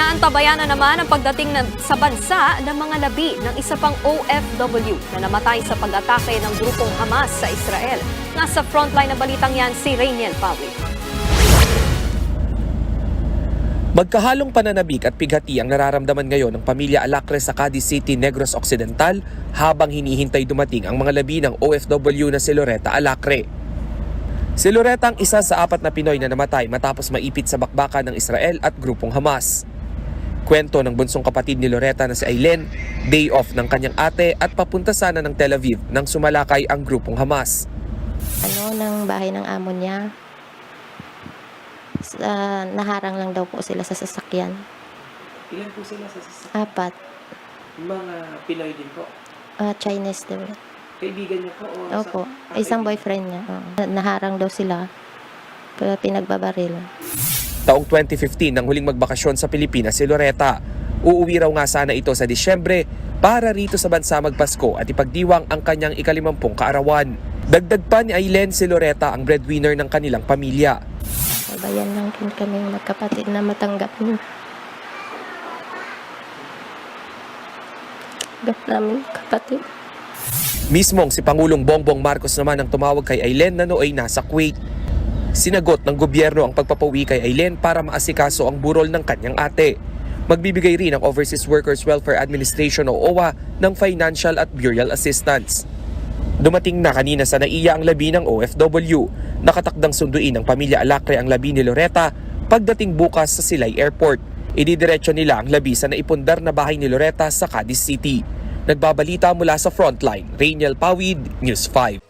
Inaantabayan na naman ang pagdating ng, sa bansa ng mga labi ng isa pang OFW na namatay sa pag-atake ng grupong Hamas sa Israel. Nasa frontline na balitang yan si Rainiel Pawi. Magkahalong pananabik at pighati ang nararamdaman ngayon ng pamilya Alacre sa Cadiz City, Negros Occidental habang hinihintay dumating ang mga labi ng OFW na si Loretta Alacre. Si Loretta ang isa sa apat na Pinoy na namatay matapos maipit sa bakbakan ng Israel at grupong Hamas. Kwento ng bunsong kapatid ni Loretta na si Aileen, day off ng kanyang ate at papunta sana ng Tel Aviv nang sumalakay ang grupong Hamas. ano, ng bahay ng amo niya. Sa, naharang lang daw po sila sa sasakyan. Ilan po sila sa Apat. mga Pinoy din po? Ah, Chinese daw. Kaibigan niyo po? Opo. Isang boyfriend niya. oo. Naharang daw sila. Pinagbabaril. Taong 2015 nang huling magbakasyon sa Pilipinas si Loretta. Uuwi raw nga sana ito sa Disyembre para rito sa bansa magpasko at ipagdiwang ang kanyang ikalimampung kaarawan. Dagdag pa ni Aileen si Loretta ang breadwinner ng kanilang pamilya. Sabayan lang din kami magkapatid na matanggap niya. Tanggap namin kapatid. Mismong si Pangulong Bongbong Marcos naman ang tumawag kay Aileen na nooy nasa Kuwait. Sinagot ng gobyerno ang pagpapawi kay Aileen para maasikaso ang burol ng kanyang ate. Magbibigay rin ang Overseas Workers Welfare Administration o OWA ng financial at burial assistance. Dumating na kanina sa naiya ang labi ng OFW. Nakatakdang sunduin ng pamilya Alacre ang labi ni Loretta pagdating bukas sa Silay Airport. Ididiretso nila ang labi sa naipundar na bahay ni Loretta sa Cadiz City. Nagbabalita mula sa frontline, Rainiel Pawid, News 5.